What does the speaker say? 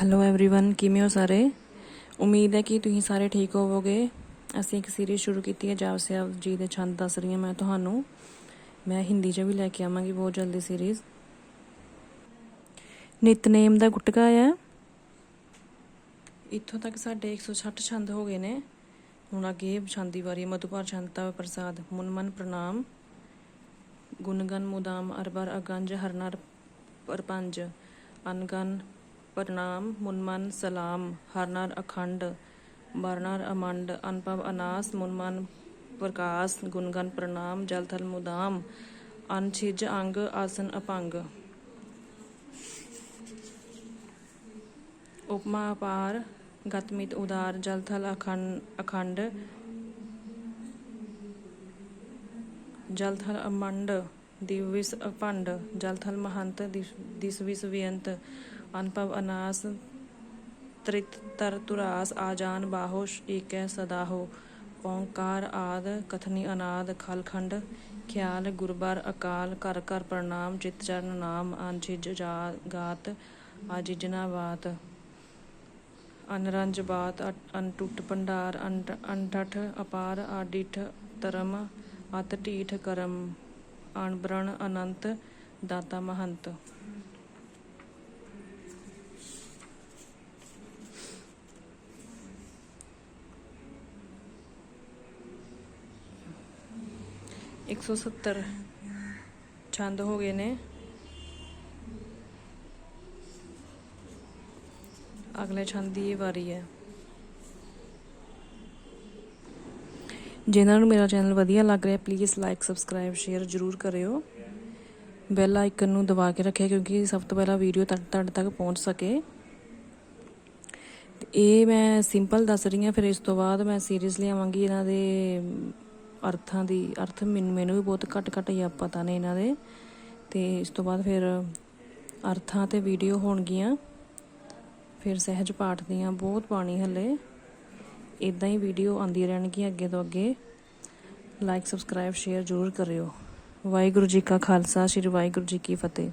Hello everyone ਕਿਵੇਂ ਹੋ ਸਾਰੇ ਉਮੀਦ ਹੈ ਕਿ ਤੁਸੀਂ ਸਾਰੇ ਠੀਕ ਹੋਵੋਗੇ ਅਸੀਂ ਇੱਕ ਸੀਰੀਜ਼ ਸ਼ੁਰੂ ਕੀਤੀ ਹੈ ਜਾਪ ਸਾਹਿਬ ਜੀ ਦੇ ਛੰਦ ਦੱਸ ਰਹੀ ਹਾਂ ਮੈਂ ਤੁਹਾਨੂੰ ਮੈਂ ਹਿੰਦੀ 'ਚ ਵੀ ਲੈ ਕੇ ਆਵਾਂਗੀ ਬਹੁਤ ਜਲਦੀ ਸੀਰੀਜ਼ ਨਿਤਨੇਮ ਦਾ ਗੁਟਕਾ ਹੈ ਇੱਥੋਂ ਤੱਕ ਸਾਡੇ 160 ਛੰਦ ਹੋ ਗਏ ਨੇ ਹੁਣ ਅੱਗੇ ਛੰਦ ਦੀ ਵਾਰੀ ਮਧੁਪਾਰ ਛੰਤਾ ਪ੍ਰਸਾਦ ਮੁਨਮਨ ਪ੍ਰਣਾਮ ਗੁਣਗਨ ਮੁਦਾਮ ਅਰਬਰ ਅਗੰਜ ਹਰਨਰ ਪਰਪੰਜ ਅਨਗਨ ਪ੍ਰਣਾਮ, ਮੁਨਮਨ, ਸਲਾਮ, ਹਰਨਰ, ਅਖੰਡ ਬਰਨਰ ਅਮੰਡ, ਅਨਪਵ, ਅਨਾਸ, ਮੁਨਮਨ, ਪ੍ਰਕਾਸ਼, ਗੁਣਗਨ, ਪ੍ਰਣਾਮ ਜਲਥਲ ਮੁਦਾਮ ਅਨਛਿਜ ਅੰਗ, ਆਸਨ, ਅਪੰਗ। ਉਪਮਾ, ਅਪਾਰ, ਗਤਮਿਤ, ਉਦਾਰ ਜਲਥਲ ਅਖੰਡ ਅਖੰਡ ਜਲਥਲ ਅਮੰਡ ਦਿਵਿਸ ਅਪੰਡ ਜਲਥਲ ਮਹੰਤ ਦਿਸ- ਵਿਸ, ਵਿਅੰਤ ਅਨਪਵ ਅਨਾਸ ਤ੍ਰਿਤ ਤਰ ਤੁਰਾਸ ਆਜਾਨ ਬਾਹੋਸ਼ ਏਕੈ ਸਦਾਹੋ ਓੰਕਾਰ ਆਦ ਕਥਨੀ ਅਨਾਦ ਖਲਖੰਡ ਖਿਆਲ ਗੁਰਬਰ ਅਕਾਲ ਕਰ ਕਰ ਪ੍ਰਣਾਮ ਚਿਤ ਚਰਨ ਨਾਮ ਅਨਛਿਜ ਜਾ- ਗਾਤ ਆਜਿਜਨਾ ਬਾਤ ਅਨਰੰਜ ਬਾਤ ਅਨਟੁੱਟ ਭੰਡਾਰ ਅੰਟ- ਅਨਠਠ ਅਪਾਰ ਆਡਿਠ ਧਰਮ ਅਤ ਢੀਠ ਕਰਮ ਅਣਬਰਣ ਅਨੰਤ ਦਾਤਾ ਮਹੰਤ ਇੱਕ ਸੌ ਸੱਤਰ ਛੰਦ ਹੋ ਗਏ ਨੇ। ਅਗਲੇ ਛੰਦ ਦੀ ਇਹ ਵਾਰੀ ਹੈ। ਜਿਨ੍ਹਾਂ ਨੂੰ ਮੇਰਾ ਚੈਨਲ ਵਧੀਆ ਲੱਗ ਰਿਹਾ ਪਲੀਜ਼ ਲਾਈਕ ਸਬਸਕ੍ਰਾਈਬ ਸ਼ੇਅਰ ਜਰੂਰ ਕਰਿਓ। ਬੈਲ ਆਈਕਨ ਨੂੰ ਦਬਾ ਕੇ ਰੱਖਿਆ ਕਿਉਂਕਿ ਸਭ ਤੋਂ ਪਹਿਲਾਂ ਵੀਡੀਓ ਤੱਕ, ਤੁਹਾਡੇ ਤੱਕ ਪਹੁੰਚ ਸਕੇ। ਇਹ ਮੈਂ ਸਿੰਪਲ ਦੱਸ ਰਹੀ ਹਾਂ, ਫਿਰ ਇਸ ਤੋਂ ਬਾਅਦ ਮੈਂ ਸੀਰੀਅਸਲੀ ਆਵਾਂਗੀ ਇਹਨਾਂ ਦੇ ਅਰਥਾਂ ਦੀ, ਅਰਥ ਮੈਨੂੰ ਮੈਨੂੰ ਵੀ ਬਹੁਤ ਘੱਟ ਘੱਟ ਹੀ ਪਤਾ ਨੇ ਇਹਨਾਂ ਦੇ। ਤੇ ਇਸ ਤੋਂ ਬਾਅਦ ਫਿਰ ਅਰਥਾਂ ਤੇ ਵੀਡੀਓ ਹੋਣਗੀਆਂ। ਫਿਰ ਸਹਿਜ ਪਾਠ ਦੀਆਂ, ਬਹੁਤ ਬਾਣੀ ਹੱਲੇ। ਇਦਾਂ ਹੀ ਵੀਡੀਓ ਆਉਂਦੀ ਰਹਿਣਗੀਆਂ ਅੱਗੇ ਤੋਂ ਅੱਗੇ। ਲਾਈਕ ਸਬਸਕ੍ਰਾਈਬ ਸ਼ੇਅਰ ਜ਼ਰੂਰ ਕਰਿਓ। ਵਾਹਿਗੁਰੂ ਜੀ ਕਾ ਖਾਲਸਾ, ਸ੍ਰੀ ਵਾਹਿਗੁਰੂ ਜੀ ਕੀ ਫਤਿਹ।